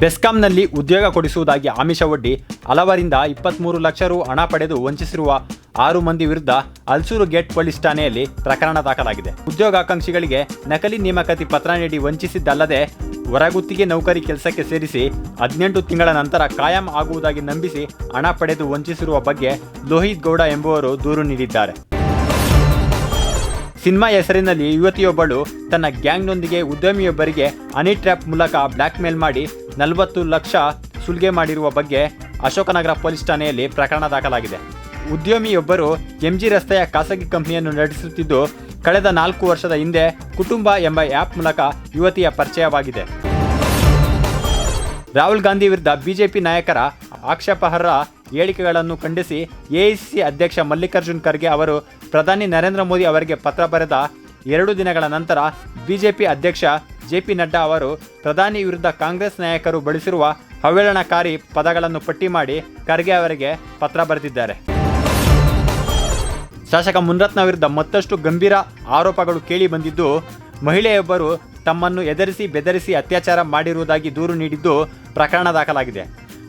ಬೆಸ್ಕಾಂನಲ್ಲಿ ಉದ್ಯೋಗ ಕೊಡಿಸುವುದಾಗಿ ಆಮಿಷವೊಡ್ಡಿ ಹಲವರಿಂದ ಇಪ್ಪತ್ತ್ಮೂರು ಲಕ್ಷ ರು ಹಣ ಪಡೆದು ವಂಚಿಸಿರುವ ಆರು ಮಂದಿ ವಿರುದ್ಧ ಅಲ್ಸೂರು ಗೇಟ್ ಪೊಲೀಸ್ ಠಾಣೆಯಲ್ಲಿ ಪ್ರಕರಣ ದಾಖಲಾಗಿದೆ. ಉದ್ಯೋಗಾಕಾಂಕ್ಷಿಗಳಿಗೆ ನಕಲಿ ನೇಮಕಾತಿ ಪತ್ರ ನೀಡಿ ವಂಚಿಸಿದ್ದಲ್ಲದೆ ಹೊರಗುತ್ತಿಗೆ ನೌಕರಿ ಕೆಲಸಕ್ಕೆ ಸೇರಿಸಿ ಹದಿನೆಂಟು ತಿಂಗಳ ನಂತರ ಕಾಯಂ ಆಗುವುದಾಗಿ ನಂಬಿಸಿ ಹಣ ಪಡೆದು ವಂಚಿಸಿರುವ ಬಗ್ಗೆ ಲೋಹಿತ್ ಗೌಡ ಎಂಬುವರು ದೂರು ನೀಡಿದ್ದಾರೆ. ಸಿನಿಮಾ ಹೆಸರಿನಲ್ಲಿ ಯುವತಿಯೊಬ್ಬಳು ತನ್ನ ಗ್ಯಾಂಗ್ನೊಂದಿಗೆ ಉದ್ಯಮಿಯೊಬ್ಬರಿಗೆ ಹನಿ ಟ್ರ್ಯಾಪ್ ಮೂಲಕ ಬ್ಲ್ಯಾಕ್ ಮೇಲ್ ಮಾಡಿ ನಲವತ್ತು ಲಕ್ಷ ಸುಲಿಗೆ ಮಾಡಿರುವ ಬಗ್ಗೆ ಅಶೋಕನಗರ ಪೊಲೀಸ್ ಠಾಣೆಯಲ್ಲಿ ಪ್ರಕರಣ ದಾಖಲಾಗಿದೆ. ಉದ್ಯಮಿಯೊಬ್ಬರು ಎಂಜಿ ರಸ್ತೆಯ ಖಾಸಗಿ ಕಂಪನಿಯನ್ನು ನಡೆಸುತ್ತಿದ್ದು, ಕಳೆದ ನಾಲ್ಕು ವರ್ಷದ ಹಿಂದೆ ಕುಟುಂಬ ಎಂಬ ಆ್ಯಪ್ ಮೂಲಕ ಯುವತಿಯ ಪರಿಚಯವಾಗಿದೆ. ರಾಹುಲ್ ಗಾಂಧಿ ವಿರುದ್ಧ ಬಿಜೆಪಿ ನಾಯಕರ ಆಕ್ಷೇಪಾರ್ಹ ಹೇಳಿಕೆಗಳನ್ನು ಖಂಡಿಸಿ ಎಐಸಿಸಿ ಅಧ್ಯಕ್ಷ ಮಲ್ಲಿಕಾರ್ಜುನ್ ಖರ್ಗೆ ಅವರು ಪ್ರಧಾನಿ ನರೇಂದ್ರ ಮೋದಿ ಅವರಿಗೆ ಪತ್ರ ಬರೆದ ಎರಡು ದಿನಗಳ ನಂತರ ಬಿಜೆಪಿ ಅಧ್ಯಕ್ಷ ಜೆ ಪಿ ನಡ್ಡಾ ಅವರು ಪ್ರಧಾನಿ ವಿರುದ್ಧ ಕಾಂಗ್ರೆಸ್ ನಾಯಕರು ಬಳಸಿರುವ ಅವಹೇಳನಕಾರಿ ಪದಗಳನ್ನು ಪಟ್ಟಿ ಮಾಡಿ ಖರ್ಗೆ ಅವರಿಗೆ ಪತ್ರ ಬರೆದಿದ್ದಾರೆ. ಶಾಸಕ ಮುನ್ರತ್ನ ವಿರುದ್ಧ ಮತ್ತಷ್ಟು ಗಂಭೀರ ಆರೋಪಗಳು ಕೇಳಿ ಬಂದಿದ್ದು, ಮಹಿಳೆಯೊಬ್ಬರು ತಮ್ಮನ್ನು ಎದರಿಸಿ ಬೆದರಿಸಿ ಅತ್ಯಾಚಾರ ಮಾಡಿರುವುದಾಗಿ ದೂರು ನೀಡಿದ್ದು ಪ್ರಕರಣ ದಾಖಲಾಗಿದೆ.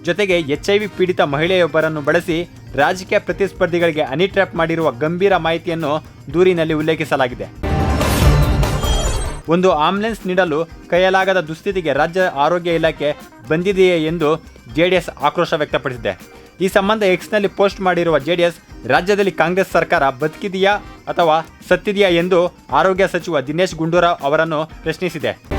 ಜೊತೆಗೆ ಎಚ್ ಐ ವಿ ಪೀಡಿತ ಮಹಿಳೆಯೊಬ್ಬರನ್ನು ಬಳಸಿ ರಾಜಕೀಯ ಪ್ರತಿಸ್ಪರ್ಧಿಗಳಿಗೆ ಅನಿಟ್ರ್ಯಾಪ್ ಮಾಡಿರುವ ಗಂಭೀರ ಮಾಹಿತಿಯನ್ನು ದೂರಿನಲ್ಲಿ ಉಲ್ಲೇಖಿಸಲಾಗಿದೆ. ಒಂದು ಆಂಬ್ಯುಲೆನ್ಸ್ ನೀಡಲು ಕೈಯಲಾಗದ ದುಸ್ಥಿತಿಗೆ ರಾಜ್ಯ ಆರೋಗ್ಯ ಇಲಾಖೆ ಬಂದಿದೆಯೇ ಎಂದು ಜೆಡಿಎಸ್ ಆಕ್ರೋಶ ವ್ಯಕ್ತಪಡಿಸಿದೆ. ಈ ಸಂಬಂಧ ಎಕ್ಸ್ನಲ್ಲಿ ಪೋಸ್ಟ್ ಮಾಡಿರುವ ಜೆಡಿಎಸ್, ರಾಜ್ಯದಲ್ಲಿ ಕಾಂಗ್ರೆಸ್ ಸರ್ಕಾರ ಬದುಕಿದೆಯಾ ಅಥವಾ ಸತ್ತಿದೆಯಾ ಎಂದು ಆರೋಗ್ಯ ಸಚಿವ ದಿನೇಶ್ ಗುಂಡೂರಾವ್ ಅವರನ್ನು ಪ್ರಶ್ನಿಸಿದೆ.